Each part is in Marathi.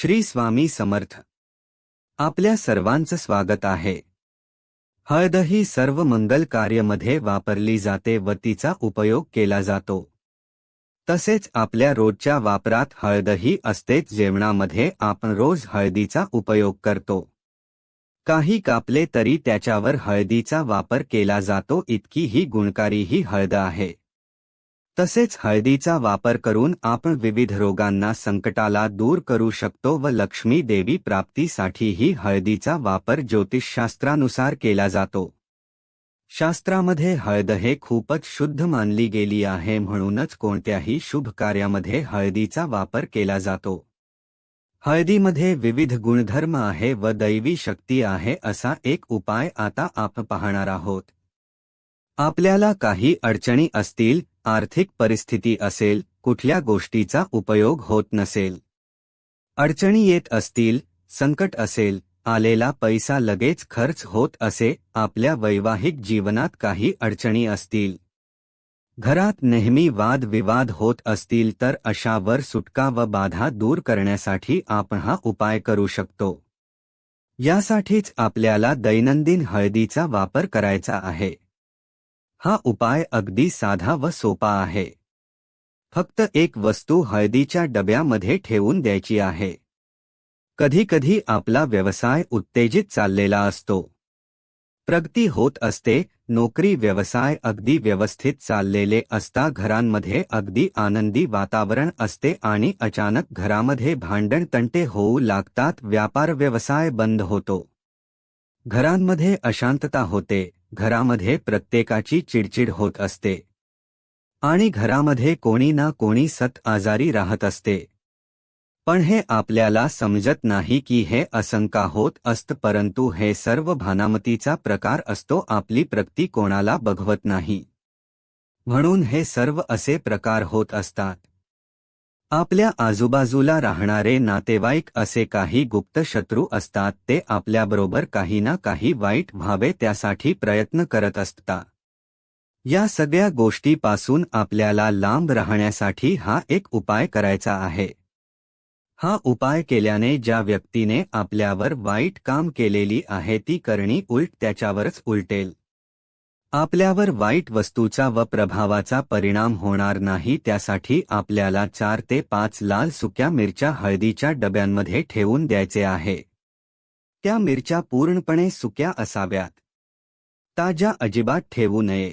श्री स्वामी समर्थ. आपल्या सर्वांचं स्वागत आहे. हळद ही सर्व मंगल कार्यमध्ये वापरली जाते व तिचा उपयोग केला जातो. तसेच आपल्या रोजच्या वापरात हळदही असतेच जेवणामध्ये आपण रोज हळदीचा उपयोग करतो. काही कापले तरी त्याच्यावर हळदीचा वापर केला जातो इतकी ही गुणकारी ही हळद आहे. तसेच हळदीचा वापर करून आपण विविध रोगांना संकटाला दूर करू शकतो व लक्ष्मी देवी प्राप्तीसाठीही हळदीचा वापर ज्योतिषशास्त्रानुसार केला जातो. शास्त्रामध्ये हळद हे खूपच शुद्ध मानली गेली आहे म्हणूनच कोणत्याही शुभ कार्यामध्ये हळदीचा वापर केला जातो. हळदीमध्ये विविध गुणधर्म आहे व दैवी शक्ती आहे असा एक उपाय आता आपण पाहणार आहोत. आपल्याला काही अडचणी असतील आर्थिक परिस्थिती असेल कुठल्या गोष्टीचा उपयोग होत नसेल. अडचणी येत असतील संकट असेल आलेला पैसा लगेच खर्च होत असे आपल्या वैवाहिक जीवनात काही अडचणी असतील. घरात नेहमी वादविवाद होत असतील तर अशावर सुटका व बाधा दूर करण्यासाठी आपण हा उपाय करू शकतो. यासाठीच आपल्याला दैनंदिन हळदीचा वापर करायचा आहे. हा उपाय अगदी साधा व सोपा आहे. फक्त एक वस्तू हळदीच्या डब्यामध्ये ठेवून द्यायची आहे. कधीकधी आपला व्यवसाय उत्तेजित चाललेला असतो. प्रगती होत असते नोकरी व्यवसाय अगदी व्यवस्थित चाललेले असता घरांमध्ये अगदी आनंदी वातावरण असते आणि अचानक घरामध्ये भांडण तंटे होऊ लागतात व्यापार व्यवसाय बंद होतो. घरांमध्ये अशांतता होते घरामध्ये प्रत्येकाची चिडचिड होत असते. आणि घरामध्ये कोणी ना कोणी सत आजारी राहत असते. पण हे आपल्याला समजत नाही की हे असंका होत असत परंतु हे सर्व भानामतीचा प्रकार असतो आपली प्रगती कोणाला बघवत नाही. म्हणून हे सर्व असे प्रकार होत असतात. आपल्या आजूबाजूला राहणारे नातेवाईक असे काही गुप्त शत्रू असतात ते आपल्याबरोबर काही ना काही वाईट व्हावे त्यासाठी प्रयत्न करत असतात. या सगळ्या गोष्टीपासून आपल्याला लांब राहण्यासाठी हा एक उपाय करायचा आहे. हा उपाय केल्याने ज्या व्यक्तीने आपल्यावर वाईट काम केलेली आहे ती करणी उलट त्याच्यावरच उलटेल. आपल्यावर वाईट वस्तूचा व प्रभावाचा परिणाम होणार नाही त्यासाठी आपल्याला चार ते पाच लाल सुक्या मिरच्या हळदीच्या डब्यांमध्ये ठेवून द्यायचे आहे. त्या मिरच्या पूर्णपणे सुक्या असाव्यात. ताज्या अजिबात ठेवू नये.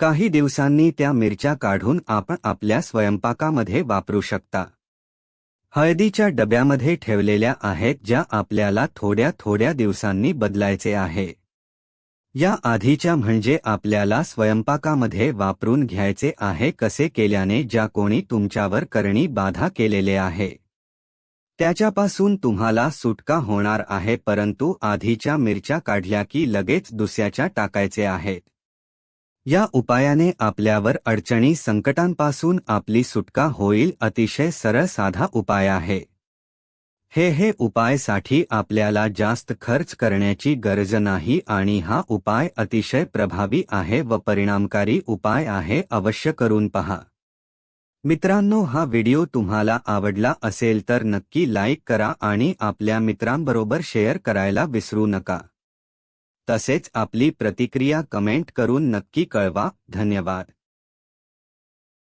काही दिवसांनी त्या मिरच्या काढून आपण आपल्या स्वयंपाकामध्ये वापरू शकता. हळदीच्या डब्यामध्ये ठेवलेल्या आहेत ज्या आपल्याला थोड्या थोड्या दिवसांनी बदलायचे आहे. या आधीच्या म्हणजे आपल्याला स्वयंपाकामध्ये वापरून घ्यायचे आहे कसे केल्याने ज्या कोणी तुमच्यावर करणी बाधा केलेले आहे. त्याच्यापासून तुम्हाला सुटका होणार आहे परंतु आधीच्या मिरच्या काढल्या की लगेच दुसऱ्याच्या टाकायचे आहेत. या उपायाने आपल्यावर अडचणी संकटांपासून आपली सुटका होईल अतिशय सरळ साधा उपाय आहे. हे हे उपायसाठी आपल्याला जास्त खर्च करण्याची गरज नाही आणि हा उपाय अतिशय प्रभावी आहे व परिणामकारी उपाय आहे अवश्य करून पहा. मित्रांनो हा व्हिडिओ तुम्हाला आवडला असेल तर नक्की लाईक करा आणि आपल्या मित्रांबरोबर शेअर करायला विसरू नका. तसेच आपली प्रतिक्रिया कमेंट करून नक्की कळवा. धन्यवाद.